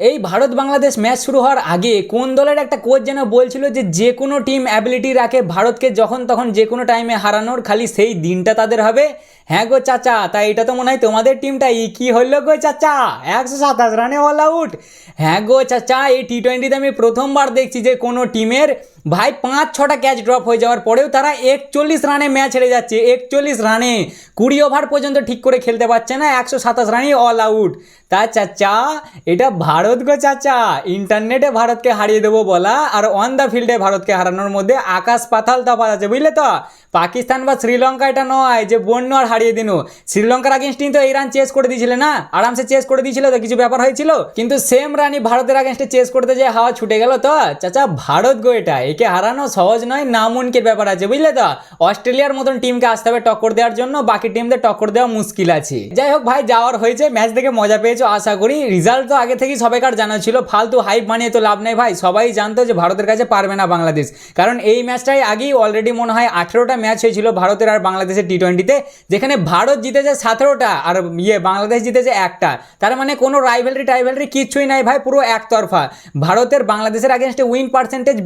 এই ভারত বাংলাদেশ ম্যাচ শুরু হওয়ার আগে কোন দলের একটা কোচ যেন বলছিল যে যে কোনো টিম অ্যাবিলিটি রাখে ভারতকে যখন তখন যে কোনো টাইমে হারানোর, খালি সেই দিনটা তাদের হবে। হ্যাঁ গো চাচা, তাই এটা তো মনে হয় তোমাদের টিমটাই কী হলো গো চাচা? একশো সাতাশ রানে অল আউট হ্যাঁ গো চাচা, এই টি টোয়েন্টিতে আমি প্রথমবার দেখছি যে কোনো টিমের ভাই পাঁচ, ছটা ক্যাচ ড্রপ হয়ে যাওয়ার পরেও তারা একচল্লিশ রানে ম্যাচ হেরে যাচ্ছে, একচল্লিশ রানে। কুড়ি ওভার পর্যন্ত ঠিক করে খেলতে পারছে না, একশো সাতাশ রানই অল আউট তা চাচা, এটা ভারত গো চাচা। ইন্টারনেটে ভারতকে হারিয়ে দেবো বলা, আর অন দ্য ফিল্ডে ভারতকে হারানোর মধ্যে আকাশ পাতাল তফাৎ আছে, বুঝলে তো? পাকিস্তান বা শ্রীলঙ্কা এটা নয়, যে বন্য আর হারিয়ে দিন। শ্রীলঙ্কার আগেনস্টই তো এই রান চেস করে দিয়েছিলে না? আরামসে চেস করে দিয়েছিল তো, কিছু ব্যাপার হয়েছিল? কিন্তু সেম রানই ভারতের আগেনস্টে চেস করতে যে হাওয়া ছুটে গেল তো? চাচা, ভারত গো এটা একে হারানো সহজ নয়, নামুনকের ব্যাপার আছে, বুঝলে তো? অস্ট্রেলিয়ার মতন টিমকে আসতে হবে টক্কর দেওয়ার জন্য, বাকি টিমদের টক্কর দেওয়া মুশকিল আছে। যাই হোক ভাই যাওয়ার হয়েছে, ম্যাচ দেখে মজা পেয়েছ, আশা করি। রেজাল্ট তো আগে থেকেই সবাইকার জানা ছিল, ফালতু হাইপ বানিয়ে তো লাভ নেই ভাই। সবাই জানতো যে ভারতের কাছে পারবে না বাংলাদেশ। কারণ এই ম্যাচটাই আগেই অলরেডি মনে হয় আঠেরোটা ম্যাচ হয়েছিল ভারতের আর বাংলাদেশের টি টোয়েন্টিতে যেখানে ভারত জিতেছে সতেরোটা আর ইয়ে বাংলাদেশ জিতেছে একটা। তার মানে কোনো রাইভেলরি টাইভেলরি কিচ্ছুই নাই ভাই, পুরো একতরফা। ভারতের বাংলাদেশের আগেনস্টে উইন পার্সেন্টেজ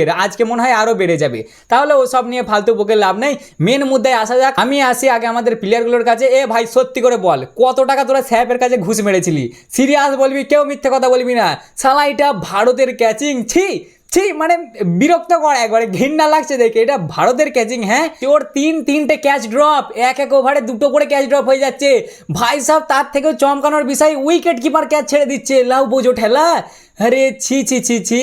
বিরানব্বইয়ের আজকে মনে হয় আরও বেড়ে যাবে। তাহলে ওসব নিয়ে ফালতু বকে লাভ নেই। মেন মুদ্দায় আসা যাক। আমি আসি আগে আমাদের প্লেয়ারগুলোর কাছে। এ ভাই, সত্যি করে বল, কত টাকা তোরা স্যাপের কাছে ঘুষ মেরেছিলি? সিরিয়াস বলবি, কেউ মিথ্যে কথা বলবি না। সালা এটা ভারতের ক্যাচিং ছি ছি মানে বিরক্ত কর একবারে, ঘৃণা লাগছে দেখে। এটা ভারতের ক্যাচিং হ্যাঁ? তোর তিন, তিনটে ক্যাচ ড্রপ এক এক ওভারে দুটো করে ক্যাচ ড্রপ হয়ে যাচ্ছে। ভাই সাহেব, তার থেকেও চমকানোর বিষয় উইকেট কিপার ক্যাচ ছেড়ে দিচ্ছে। লাউ বোঝো ঠেলা। আরে ছি ছি ছি ছি।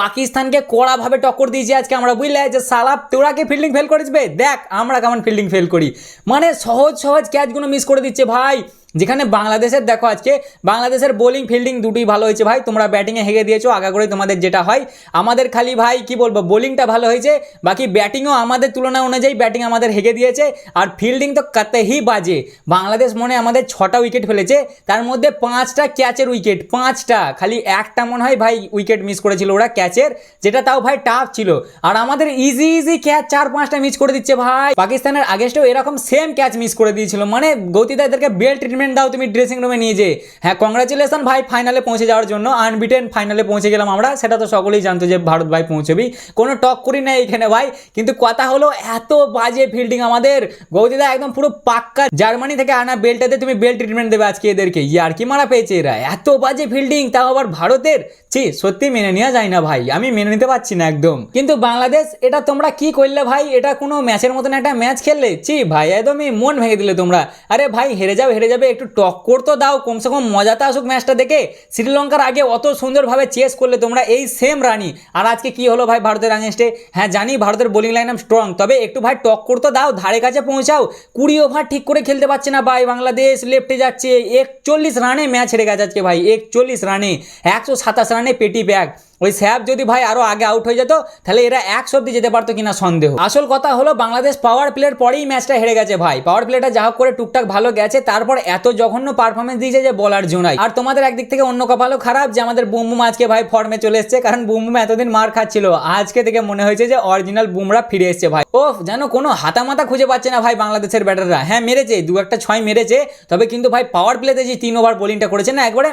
পাকিস্তানকে কড়াভাবে টক্কর দিয়েছি আজকে আমরা, বুঝলে? যে সালা তোরা কি ফিল্ডিং ফেল করেছবে দেখ, আমরা কেমন ফিল্ডিং ফেল করি। মানে সহজ সহজ ক্যাচগুলো মিস করে দিচ্ছে ভাই। যেখানে বাংলাদেশের, দেখো আজকে, বাংলাদেশের বোলিং ফিল্ডিং দুটোই ভালো হয়েছে ভাই। তোমরা ব্যাটিংয়ে হেগে দিয়েছ, আগা করে তোমাদের যেটা হয়। আমাদের খালি ভাই, কি বলব বোলিংটা ভালো হয়েছে। বাকি ব্যাটিংও আমাদের তুলনা অনুযায়ী ব্যাটিং আমাদের হেগে দিয়েছে। আর ফিল্ডিং তো কতই বাজে। বাংলাদেশ মনে আমাদের ছটা উইকেট ফেলেছে। তার মধ্যে পাঁচটা ক্যাচের উইকেট পাঁচটা। খালি একটা মনে হয় ভাই উইকেট মিস করেছিল ওরা ক্যাচের যেটা তাও ভাই টাফ ছিল। আর আমাদের ইজি ইজি ক্যাচ চার পাঁচটা মিস করে দিচ্ছে ভাই। পাকিস্তানের আগেস্টেও এরকম সেম ক্যাচ মিস করে দিয়েছিল। মানে গৌতিদা এদেরকে বেল ট্রিটমেন্ট দাও, তুমি ড্রেসিং রুমে নিয়ে যে হ্যাঁ কংগ্রাচুলেশন ভাই ফাইনালে পৌঁছে যাওয়ার জন্য। আনবিটেন ফাইনালে পৌঁছে গেলাম আমরা। সেটা তো সকলেই জানতো যে ভারত ভাই পৌঁছবি। কোনো টক করি না এখানে ভাই। কিন্তু কথা হলো, এত বাজে ফিল্ডিং আমাদের। গৌতিদা একদম পুরো পাক্কা জার্মানি থেকে আনা বেলটাতে তুমি বেল ট্রিটমেন্ট দেবে আজকে এদেরকে। ইয়ার কি মারা পেয়েছে এরা? এত বাজে ফিল্ডিং তাও আবার ভারতের did. ছি, সত্যি মেনে নেওয়া যায় না ভাই। আমি মেনে নিতে পারছি না একদম। কিন্তু বাংলাদেশ, এটা তোমরা কি করলে ভাই? এটা কোনো ম্যাচের মতন একটা ম্যাচ খেললে? ছি, ভাই, একদমই মন ভেঙে দিলে তোমরা। আরে ভাই, হেরে যাও, হেরে যাবে, একটু টক্কর তো দাও, কমসে কম মজাতে আসুক ম্যাচটা দেখে। শ্রীলঙ্কার আগে অত সুন্দরভাবে চেস করলে তোমরা এই সেম রানি। আর আজকে কি হলো ভাই ভারতের আগেনস্টে হ্যাঁ জানি ভারতের বোলিং লাইন স্ট্রং তবে একটু ভাই টক্কর তো দাও, ধারে কাছে পৌঁছাও। কুড়ি ওভার ঠিক করে খেলতে পারছে না ভাই বাংলাদেশ লেফটে যাচ্ছে। একচল্লিশ রানে ম্যাচ হেরে গেছে আজকে ভাই, একচল্লিশ রানে। একশো সাতাশ রানে পেটি ব্যাগ ওই স্যাব যদি ভাই আরও আগে আউট হয়ে যেত, তাহলে এরা এক অব্দি যেতে পারতো কিনা সন্দেহ। আসল কথা হলো, বাংলাদেশ পাওয়ার প্লের পরেই ম্যাচটা হেরে গেছে ভাই। পাওয়ার প্লেটা যা হোক করে টুকটাক ভালো গেছে, তারপর এত জঘন্য পারফরমেন্স দিয়েছে যে বলার জোনাই আর তোমাদের একদিক থেকে অন্য কপালও খারাপ যে আমাদের বুমবুম আজকে ভাই ফর্মে চলে এসছে, কারণ বুমবুম এতদিন মার খাচ্ছিল। আজকে থেকে মনে হয়েছে যে অরিজিনাল বুমরা ফিরে এসছে ভাই। ও যেন কোনো হাতামাতা খুঁজে পাচ্ছে না ভাই বাংলাদেশের ব্যাটাররা হ্যাঁ মেরেছে, দু একটা ছয় মেরেছে, তবে কিন্তু ভাই পাওয়ার প্লেতে যে তিন ওভার বোলিংটা করেছে না, একবারে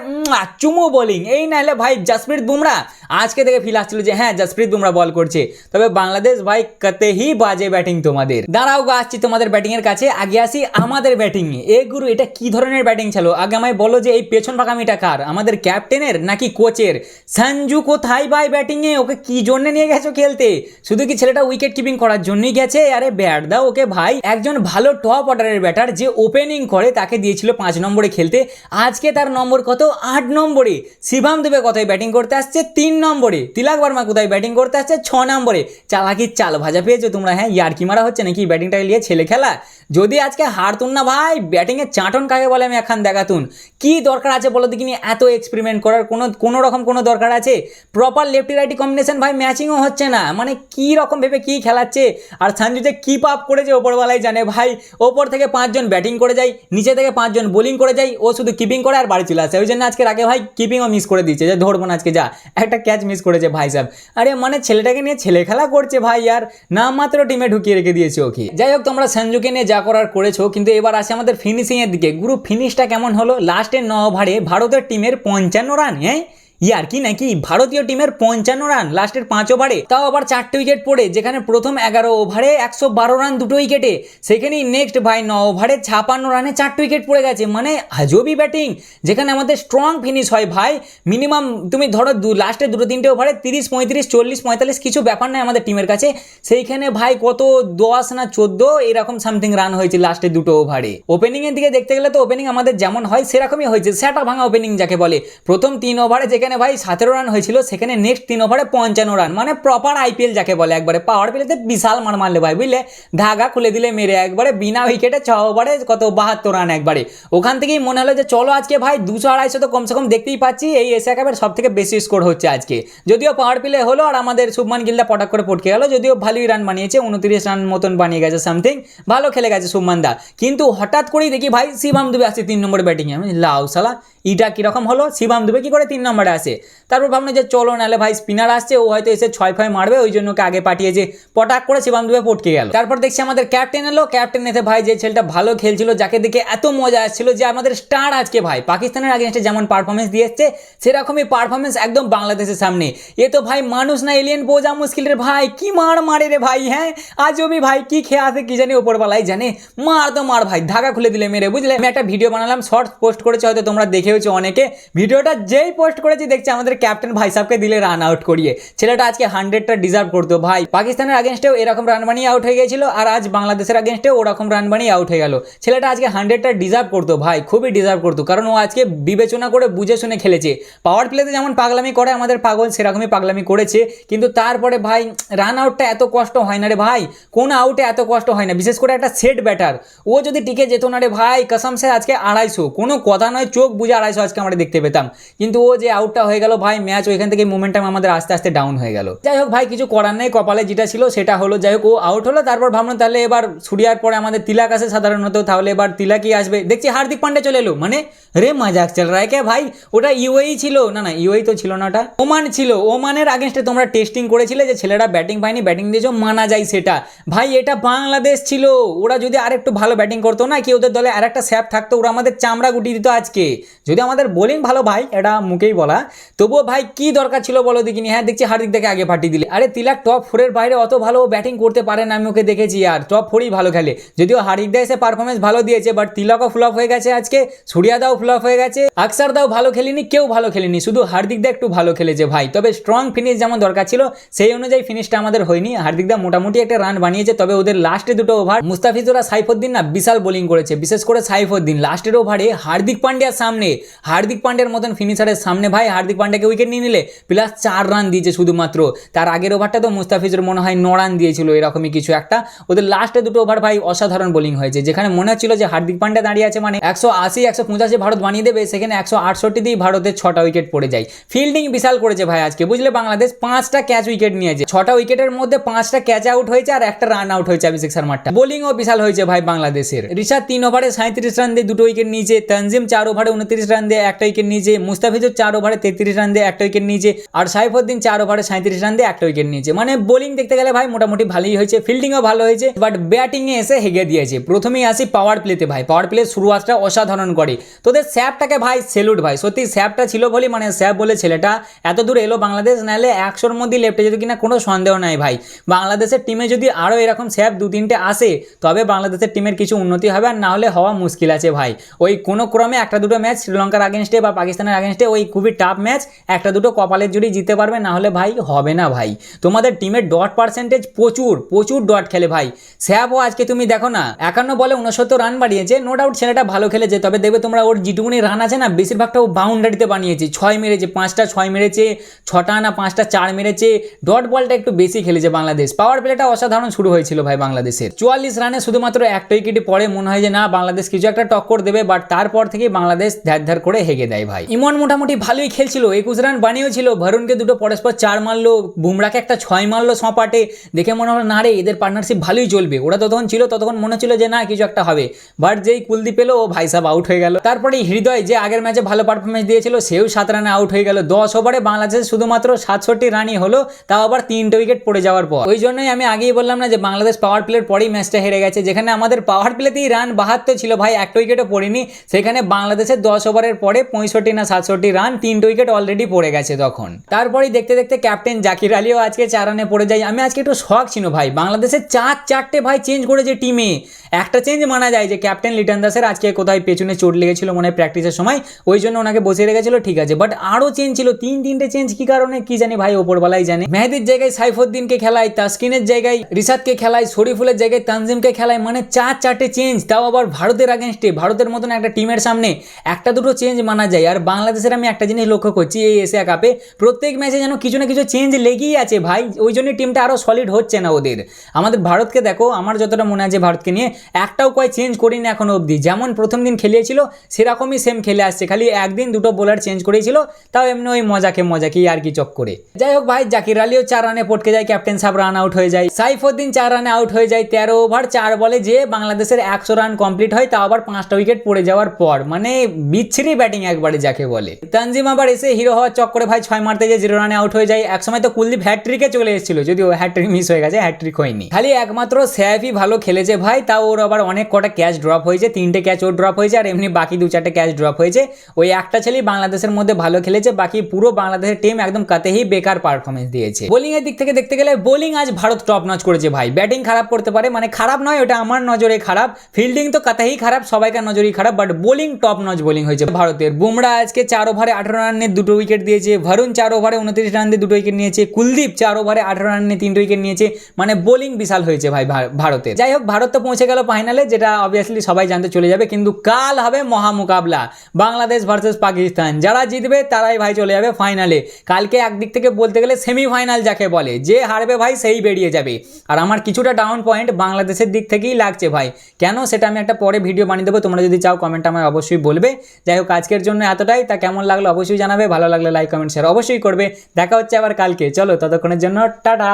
চুমু বোলিং এই না হলে ভাই জাসপ্রীত বুমরা আজকে থেকে ফিল আসছিল যে হ্যাঁ জাসপ্রীত বুমরা বল করছে। তবে বাংলাদেশ ভাই কতেই বাজে ব্যাটিং তোমাদের। দাঁড়াও গো, আসছি তোমাদের ব্যাটিং এর কাছে। আগে আসি আমাদের ব্যাটিং এ। গুরু, এটা কি ধরনের ব্যাটিং ছিল? আগে আমায় বলো যে এই পেছন ফাঁকামিটা কার? আমাদের ক্যাপ্টেনের নাকি কোচের সঞ্জু কোথায় ভাই ব্যাটিং এ? ওকে কি জন্য নিয়ে গেছো খেলতে? শুধু কি ছেলেটা উইকেট কিপিং করার জন্যই গেছে? আরে ব্যাট দাও ওকে ভাই। একজন ভালো টপ অর্ডারের ব্যাটার যে ওপেনিং করে, তাকে দিয়েছিল পাঁচ নম্বরে খেলতে। আজকে তার নম্বর কত? আট নম্বরে। শিবাম দেবে কোথায় ব্যাটিং করতে আসছে? তিন নম্বরে। তিলাক বর্মা কোথায় ব্যাটিং করতে আসছে? ছ নম্বরে। চালাকির চাল ভাজা পেয়েছ তোমরা হ্যাঁ? ইয়ার্কি মারা হচ্ছে নাকি ব্যাটিংটাকে নিয়ে ছেলে খেলা? যদি আজকে হারতুন না ভাই ব্যাটিংয়ে চাটন কাকে বলে আমি এখন দেখাতুন। কি দরকার আছে বলো দেখিনি? এত এক্সপেরিমেন্ট করার কোনো কোনো রকম কোনো দরকার আছে? প্রপার লেফটি রাইটি কম্বিনেশন ভাই ম্যাচিংও হচ্ছে না। মানে কি রকম ভেবে কি খেলাচ্ছে? আর সঞ্জু যে কিপ আপ করেছে ওপরওয়ালাই জানে ভাই। ওপর থেকে পাঁচজন ব্যাটিং করে যায়, নিচে থেকে পাঁচজন বোলিং করে যায়, ও শুধু কিপিং করে আর বাড়ি চলে আসে। ওই জন্য আজকে আগে ভাই কিপিংও মিস করে দিয়েছে। যে ধরবো না আজকে যা। একটা ক্যাচ মিস করেছে ভাই সাহেব আরে মানে ছেলেটাকে নিয়ে ছেলে খেলা করছে ভাই আর না মাত্র টিমে ঢুকিয়ে রেখে দিয়েছে ওকে। যাই হোক, তোমরা সঞ্জুকে নিয়ে যা করার করেছ, কিন্তু এবার আসে আমাদের ফিনিশিং এর দিকে। গ্রুপ ফিনিশটা কেমন হলো? লাস্টের ন ওভারে ভারতের টিমের পঞ্চান্ন রান হ্যাঁ? ইয়ার কি নাকি ভারতীয় টিমের পঞ্চান্ন রান, লাস্টের পাঁচ ওভারে। তাও আবার চারটে উইকেট পড়ে, যেখানে প্রথম এগারো ওভারে একশো বারো রান দুটো উইকেটে। সেখানেই নেক্সট ভাই ন ওভারে ছাপান্ন রানে চারটে উইকেট পড়ে গেছে। মানে আজবই ব্যাটিং যেখানে আমাদের স্ট্রং ফিনিশ হয় ভাই। মিনিমাম তুমি ধরো দু, লাস্টে দুটো তিনটে ওভারে তিরিশ, পঁয়ত্রিশ, চল্লিশ, পঁয়তাল্লিশ কিছু ব্যাপার নয় আমাদের টিমের কাছে। সেইখানে ভাই কত দশ না চোদ্দ, এরকম সামথিং রান হয়েছে লাস্টে দুটো ওভারে। ওপেনিংয়ের দিকে দেখতে গেলে তো ওপেনিং আমাদের যেমন হয়, সেরকমই হয়েছে। সেটা ভাঙা ওপেনিং যাকে বলে। প্রথম তিন ওভারে যেখানে ভাই সতেরো রান হয়েছিল, সেখানে নেক্সট তিন ওভারে পঞ্চান্ন রান মানে প্রপার আইপিএল যাকে বলে একবারে। পাওয়ার প্লেতে বিশাল মার মারলে ভাই, বুঝলে? ধাগা খুলে দিলে মেরে একবারে, বিনা উইকেটে ছ ওভারে কত বাহাত্তর রান একবারে। ওখান থেকেই মনে হলো যে চলো আজকে ভাই দুশো আড়াইশো তো কমসে কম দেখতেই পাচ্ছি, এই এশিয়া কাপের সব থেকে বেশি স্কোর হচ্ছে আজকে। যদিও পাওয়ার প্লে হলো আর আমাদের শুভমান গিলদা পটাক করে পটকে গেল, যদিও ভালোই রান বানিয়েছে, উনত্রিশ রান মতন বানিয়ে গেছে সামথিং ভালো খেলে গেছে শুভমান দা। কিন্তু হঠাৎ করেই দেখি ভাই শিবাম দুবে আসছে তিন নম্বরে ব্যাটিংয়ে লাউ সালা ইটা কীরকম হলো? শিবাম দুবে কী করে তিন নম্বরে আসে? তারপর ভাবলাম যে চলো নাহলে ভাই স্পিনার আসছে, ও হয়তো এসে ছয় ফয় মারবে, ওই জন্য ওকে আগে পাঠিয়েছে। পটাক করে শিবাম দুবে পটকে গেল। তারপর দেখছি আমাদের ক্যাপ্টেন এলো। ক্যাপ্টেন এসে ভাই যে ছেলেটা ভালো খেলছিল, যাকে দেখে এত মজা আসছিল যে আমাদের স্টার আজকে ভাই, পাকিস্তানের আগেনস্টে যেমন পারফরমেন্স দিয়ে এসছে, সেরকমই পারফরমেন্স একদম বাংলাদেশের সামনে। এ তো ভাই মানুষ না এলিয়েন বোঝা মুশকিল রে ভাই, কি মার মারে রে ভাই হ্যাঁ? আজও ভাই কি খেয়ে আছে কি জানি ওপরবেলায় জানে। মার তো মার ভাই ধাগা খুলে দিলে মেরে, বুঝলে? আমি একটা ভিডিও বানালাম শর্ট পোস্ট করেছে, হয়তো তোমরা দেখেওছো অনেকে। ভিডিওটা যেই পোস্ট করেছি, দেখছি আমাদের ক্যাপ্টেন ভাই সাহেবকে দিলে রান আউট করিয়ে। ছেলেটা আজকে হান্ড্রেডটা ডিজার্ভ করতো। ভাই, পাকিস্তানের আগেনস্টেও এরকম রান বানিয়ে আউট হয়ে গেছিল আর আজ বাংলাদেশের আগেনস্টেও ওরকম রান বানিয়ে আউট হয়ে গেল। ছেলেটা আজকে হান্ড্রেডটা ডিজার্ভ করতো। ভাই, খুবই ডিজার্ভ করতো। কারণ ও আজকে বিবেচনা করে বুঝে শুনে খেলেছে। পাওয়ার প্লেতে যেমন পাগলামি করে আমাদের পাগল, সেরকমই পাগলামি করেছে। কিন্তু তারপরে ভাই রান আউটটা এত কষ্ট হয় না রে ভাই। কোন আউটে এত কষ্ট হয় না। বিশেষ করে একটা সেট ব্যাটার ও যদি টিকে যেত না রে ভাই, কসম সে আজকে আড়াইশো। কোনো কথা নয়, চোখ বুঝে আড়াইশো আজকে আমরা দেখতে পেতাম। কিন্তু ও যে আউটটা হয়ে গেল ভাই ম্যাচ ওইখান থেকে মোমেন্টাম আমাদের আস্তে আস্তে ডাউন হয়ে গেল। যাই হোক ভাই, কিছু করার নেই, কপালে যেটা ছিল সেটা হলো, যাই হোক, ও আউট হলো, তারপর ভাবলাম তাহলে এবার ছুটিয়ার পরে আমাদের তিলাক আসে সাধারণত, তাহলে এবার তিলাকই আসবে। দেখছি হার্দিক পান্ডে চলে এলো মানে রে মজাক চল রায় কে ভাই, ওটা ইউএই ছিল? না না, ইউএই তো ছিল না ওটা। ওমান ছিল, ওমানের আগেনস্টে তোমরা টেস্টিং করেছিলে যে ছেলেরা ব্যাটিং পায়নি ব্যাটিং দিয়েছ, মানা যায় সেটা। ভাই, এটা বাংলাদেশ ছিল, ওরা যদি আরেকটু ভালো ব্যাটিং করতো না, কি ওদের দলে আরেকটা স্যাপ থাকতো, ওরা আমাদের চামড়া গুটিয়ে দিত আজকে। যদি আমাদের বোলিং ভালো, ভাই, এটা মুখেই বলা। তবুও ভাই, কি দরকার ছিল বলো দেখিনি? হ্যাঁ দেখছি হার্দিক দেখে আগে পাঠিয়ে দিলে। আরে, তিলাক টপ ফোরের বাইরে অত ভালো ব্যাটিং করতে পারে না, আমি ওকে দেখেছি আর। টপ ফোরই ভালো খেলে। যদিও হার্দিক দা এসে পারফরমেন্স ভালো দিয়েছে বাট তিলকও ফ্লপ হয়ে গেছে আজকে। সুরিয়া দাও ফ্লপ হয়ে গেছে। আকসার দাও ভালো খেলেনি, কেউ ভালো খেলেনি। শুধু হার্দিক দা একটু ভালো খেলেছে ভাই। তবে স্ট্রং ফিনিশ যেমন দরকার ছিল, সেই অনুযায়ী ফিনিশটা আমাদের হয়নি। হার্দিক দা মোটামুটি একটা রান বানিয়েছে, তবে ওদের লাস্টে দুটো ওভার মুস্তাফিজুরা সাইফুদ্দিন না বিশাল বোলিং করেছে। বিশেষ করে সাইফুদ্দিন লাস্টের ওভারে হার্দিক পান্ডিয়ার সামনে। হার্দিক পান্ডিয়ার মতন ফিনিশারের সামনে ভাই। হার্দিক পান্ডিয়াকে উইকেট নিয়ে নিলে প্লাস চার রান দিয়েছে শুধুমাত্র। তার আগের ওভারটা তো মুস্তাফিজুর মনে হয় ন রান দিয়েছিল, এরকমই কিছু একটা। ওদের লাস্টে দুটো ওভার ভাই অসাধারণ বোলিং হয়েছে, যেখানে মনে হচ্ছিল যে হার্দিক পান্ডিয়া দাঁড়িয়ে আছে মানে একশো আশি, একশো পঁচাশি ভারত বানিয়ে দেবে, সেখানে একশো আটষট্টি দিয়ে ভারতের ছটা উইকেট পড়ে যায়। ফিল্ডিং বিশাল করেছে ভাই আজকে, বুঝলে বাংলাদেশ পাঁচটা ক্যাচ উইকেট নিয়েছে। ছটা উইকেটের মধ্যে পাঁচটা ক্যাচ আউট হয়েছে আর একটা রান আউট হয়েছে অভিষেক শর্মারটা। বোলিংও বিশাল হয়েছে ভাই বাংলাদেশের। ঋষাদ তিন ওভারে সাঁত্রিশ রান দিয়ে দুটো উইকেট নিয়েছে, তনজিম চার ওভারে উনত্রিশ রান দিয়ে একটা উইকেট নিয়েছে মুস্তাফিজুর চার ওভারে তেত্রিশ রান দিয়ে একটা উইকেট নিয়েছে। আর সাইফুদ্দিন চার ওভারে সাঁত্রিশ রান দিয়ে একটা উইকেট নিয়েছে। মানে বোলিং দেখতে গেলে ভাই মোটামুটি ভালোই হয়েছে ফিল্ডিংও ভালো হয়েছে বাট ব্যাটিংয়ে এসে হেগে দিয়েছে। প্রথমেই আসি পাওয়ার প্লেতে ভাই। পাওয়ার প্লে শুরুয়াতটা অসাধারণ করে। তোদের স্যাপটাকে ভাই সেলুট ভাই। সত্যি স্যাপটা ছিল বলে মানে স্যাপ বলে ছেলেটা এত দূর এলো বাংলাদেশ, নাহলে একশোর মধ্যে লেফটে যদি কিনা কোনো সন্দেহ নাই ভাই। বাংলাদেশের টিমে যদি আরও এরকম স্যাপ দু তিনটে আসে, তবে বাংলাদেশের টিমের কিছু উন্নতি হবে, আর না হলে হওয়া মুশকিল আছে ভাই। ওই কোনো ক্রমে একটা দুটো ম্যাচ শ্রীলঙ্কার আগেনস্টে বা পাকিস্তানের আগেনস্টে ওই খুবই টাফ ম্যাচ একটা দুটো কপালের জুড়ি জিতে পারবে, না হলে ভাই হবে না ভাই। তোমাদের টিমের ডট পার্সেন্টেজ প্রচুর প্রচুর ডট খেলে ভাই। স্যাপও আজকে তুমি দেখো না, একান্ন বলে উনসত্তর রান বাড়িয়েছে নো ডাউট ছেলেটা ভালো খেলেছে, তবে দেখবে তোমরা ওর যেটুকুনি রান আছে না, বেশিরভাগটা ও বাউন্ডারিতে বানিয়েছে, ছয় মেরেছে, পাঁচটা ছয় মেরেছে, ছটা না পাঁচটা চার মেরেছে ডট বলটা একটু বেশি খেলেছে বাংলাদেশ। পাওয়ার প্লেটা অসাধারণ শুরু হয়েছিল ভাই বাংলাদেশের। চুয়াল্লিশ রানে শুধুমাত্র একটা উইকেটে পরে মনে হয় যে না, বাংলাদেশ কিছু একটা টক্কর দেবে বাট তারপর থেকেই বাংলাদেশ ধ্যার মারধার করে হেগে দেয় ভাই। ইমন মোটামুটি ভালোই খেলছিল, একুশ রান বানিয়েও ছিল। ভরুণকে দুটো পরস্পর চার মারলো, বুমরাকে একটা ছয় মারলো সপাটে। দেখে মনে হলো, না রে, এদের পার্টনারশিপ ভালোই চলবে। ওরা ততক্ষণ ছিল, ততক্ষণ মনে ছিল যে, না, কিছু একটা হবে। বাট যেই কুলদীপ এলো, ও ভাই সাহেব আউট হয়ে গেল। তারপরে হৃদয় যে আগের ম্যাচে ভালো পারফরমেন্স দিয়েছিল, সেও সাত রানে আউট হয়ে গেল। দশ ওভারে বাংলাদেশ শুধুমাত্র সাতষট্টি রানই হলো, তাও আবার তিনটে উইকেট পড়ে যাওয়ার পর। ওই জন্যই আমি আগেই বললাম না যে, বাংলাদেশ পাওয়ার প্লের পরেই ম্যাচটা হেরে গেছে। যেখানে আমাদের পাওয়ার প্লেতেই রান বাহাত্তর ছিল, ভাই, একটা উইকেটও পড়েনি। সেখানে বাংলাদেশের দশ ওভারের পরে পঁয়ষট্টি না সাতষট্টি রান তিনটে উইকেট অলরেডি পড়ে গেছে তখন। তারপরেই দেখতে দেখতে ক্যাপ্টেন জাকির আলীও আজকে চার রানে পড়ে যায়। আমি আজকে একটু শখ ছিল ভাই। বাংলাদেশের চার, চারটে ভাই চেঞ্জ করেছে টিমে একটা চেঞ্জ মানা যায় যে ক্যাপ্টেন লিটন দাসের আজকে কোথায় পেছনে চোট লেগেছিল মনে হয় প্র্যাকটিসের সময়। ওই জন্য ওনাকে বসিয়ে রেখেছিল, ঠিক আছে। বাট আরও চেঞ্জ ছিল। তিন, তিনটে চেঞ্জ কি কারণে কি জানি ভাই ওপরবেলাই জানে। মেহেদির জায়গায় সাইফুদ্দিনকে খেলায়, তাসকিনের জায়গায় রিসাদকে খেলায়, শরীফুলের জায়গায় তানজিমকে খেলায়। মানে চার, চারটে চেঞ্জ তাও আবার ভারতের আগেনস্টে ভারতের মতন একটা টিমের সামনে একটা দুটো চেঞ্জ মানা যায়। আর বাংলাদেশের আমি একটা জিনিস লক্ষ্য করছি এই এশিয়া কাপে প্রত্যেক ম্যাচে যেন কিছু না কিছু চেঞ্জ লেগেই আছে ভাই। ওই জন্য টিমটা আরও সলিড হচ্ছে না ওদের। আমাদের ভারতকে দেখো, আমার যতটা মনে আছে ভারতকে নিয়ে, একটাও কয় চেঞ্জ করিনি এখনও অবধি। যেমন প্রথম দিন খেলিয়েছিল, সেরকমই সেম খেলে আসছে। খালি একদিন দুটো বোলার চেঞ্জ করেছিল, তাও এমনি ওই মজাকে মজাকে আর কি চক করে যাই হোক ভাই, জাকির আলীও চার রানে পটকে যায় ক্যাপ্টেন সাহেব রান আউট হয়ে যায়। সাইফুদ্দিন চার রানে আউট হয়ে যায়, তেরো ওভার চার বলে যে বাংলাদেশের একশো রান কমপ্লিট হয়, তাও আবার পাঁচটা উইকেট পড়ে যাওয়ার পর। মানে বিচ্ছিরি ব্যাটিং একবারে যাকে বলে। তানজিম আবার এসে হিরো হওয়ার চক্করে ভাই ছয় মারতে যে জিরো রানে আউট হয়ে যায়। একসময় তো কুলদীপ হ্যাট্রিকে চলে এসেছিল, যদিও হ্যাট্রিক মিস হয়ে গেছে হ্যাট্রিক হয়নি। খালি একমাত্র স্যাফই ভালো খেলেছে ভাই, তাও ওর আবার অনেক কটা ক্যাচ ড্রপ হয়েছে, তিনটে ক্যাচ ওর ড্রপ হয়েছে, আর এমনি বাকি দু চারটে ক্যাচ ড্রপ হয়েছে। ওই একটা ছেলেই বাংলাদেশের মধ্যে ভালো খেলেছে, বাকি পুরো বাংলাদেশের টিম একদম কাতেই বেকার পারফরমেন্স দিয়েছে। বোলিং এর দিক থেকে দেখতে গেলে বোলিং আজ ভারত টপ নচ করেছে ভাই। ব্যাটিং খারাপ করতে পারে মানে খারাপ নয়, ওটা আমার নজরে খারাপ। ফিল্ডিং তো কাতেই খারাপ, সবাইকার নজরেই খারাপ but bowling top notch bowling হয়েছে ভারতের। বুমরা আজকে চার ওভারে আঠারো রানের দুটো উইকেট দিয়েছে ভরুণ চার ওভারে উনত্রিশ রান দিয়ে দুটো উইকেট নিয়েছে কুলদীপ চার ওভারে আঠারো রান নিয়ে তিনটে উইকেট নিয়েছে মানে বোলিং বিশাল হয়েছে ভাই ভারতের। যাই হোক, ভারত তো পৌঁছে গেল ফাইনালে যেটা অবভিয়াসলি সবাই জানতে চলে যাবে, কিন্তু কাল হবে মহা মোকাবলা বাংলাদেশ ভার্সেস পাকিস্তান। যারা জিতবে, তারাই ভাই চলে যাবে ফাইনালে কালকে একদিক থেকে বলতে গেলে সেমিফাইনাল যাকে বলে, যে হারবে ভাই সেই বেরিয়ে যাবে। আর আমার কিছুটা ডাউন পয়েন্ট বাংলাদেশের দিক থেকেই লাগছে ভাই। কেন? সেটা আমি একটা পরে ভিডিও বানিয়ে দেবো, তোমরা যদি চাও কমেন্ট আমায় অবশ্যই বলবে। যাই হোক, আজকের জন্য এতটাই। তা কেমন লাগল অবশ্যই জানাবে, ভালো লাগলে লাইক কমেন্ট শেয়ার অবশ্যই করবে। দেখা হচ্ছে আবার কালকে। চলো ততক্ষণের জন্য টাটা!